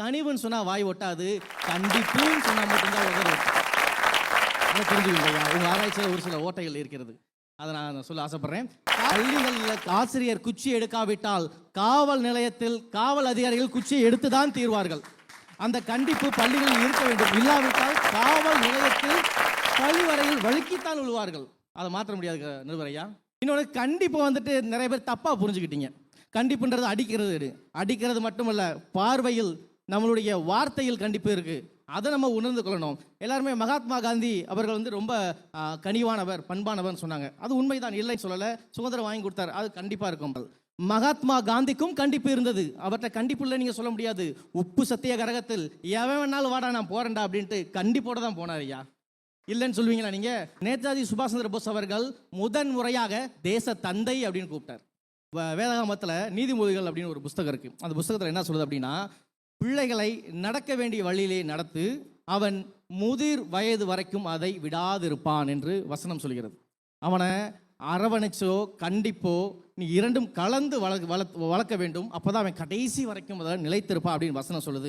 கனிவுன்னு சொன்னா வாய் ஒட்டாது. கண்டிப்புன்னு சொன்னா மட்டும்தான் உதவும் அதை புரிஞ்சுக்கலையா உங்க ஆராய்ச்சியில் ஒரு சில ஓட்டைகள் இருக்கிறது. அதை நான் சொல்ல ஆசைப்படுறேன். பள்ளிகளில் ஆசிரியர் குச்சி எடுக்காவிட்டால் காவல் நிலையத்தில் காவல் அதிகாரிகள் குச்சியை எடுத்து தான் தீர்வார்கள். அந்த கண்டிப்பு பள்ளிகளில் இருக்க வேண்டும். இல்லாவிட்டால் காவல் நிலையத்தில் கழிவறையில் வழுக்கித்தான் விழுவார்கள் அதை மாற்ற முடியாது நிறுவரையா இன்னொன்று கண்டிப்பு வந்துட்டு நிறைய பேர் தப்பாக புரிஞ்சுக்கிட்டீங்க. கண்டிப்புன்றது அடிக்கிறது அடிக்கிறது மட்டுமல்ல பார்வையில் நம்மளுடைய வார்த்தையில் கண்டிப்பு இருக்குது அதை நம்ம உணர்ந்து கொள்ளணும். எல்லாருமே மகாத்மா காந்தி அவர்கள் வந்து ரொம்ப கனிவானவர் பண்பானவர்னு சொன்னாங்க. அது உண்மைதான். இல்லைன்னு சொல்லலை. சுதந்திரம் வாங்கி கொடுத்தார். அது கண்டிப்பாக இருக்கும். மகாத்மா காந்திக்கும் கண்டிப்பு இருந்தது. அவர்கிட்ட கண்டிப்பு இல்லை நீங்கள் சொல்ல முடியாது. உப்பு சத்தியாகிரகத்தில் எவன் வேணாலும் வாடா நான் போறேன்டா அப்படின்ட்டு கண்டிப்போட தான் போனார் ஐயா. இல்லைன்னு சொல்லுவீங்களா நீங்கள் நேதாஜி சுபாஷ் சந்திர போஸ் அவர்கள் முதன் முறையாக தேச தந்தை அப்படின்னு கூப்பிட்டார். வேதகாமத்தில் நீதிமொழிகள் அப்படின்னு ஒரு புஸ்தகம் இருக்குது அந்த புஸ்தகத்தில் என்ன சொல்லுது அப்படின்னா பிள்ளைகளை நடக்க வேண்டிய வழியிலே நடத்து அவன் முதிர் வயது வரைக்கும் அதை விடாதிருப்பான் என்று வசனம் சொல்கிறது. அவனை அரவணைச்சோ கண்டிப்போ நீ இரண்டும் கலந்து வள வளர்க்க வேண்டும். அப்போதான் அவன் கடைசி வரைக்கும் அதை நிலைத்திருப்பான் அப்படின்னு வசனம் சொல்லுது.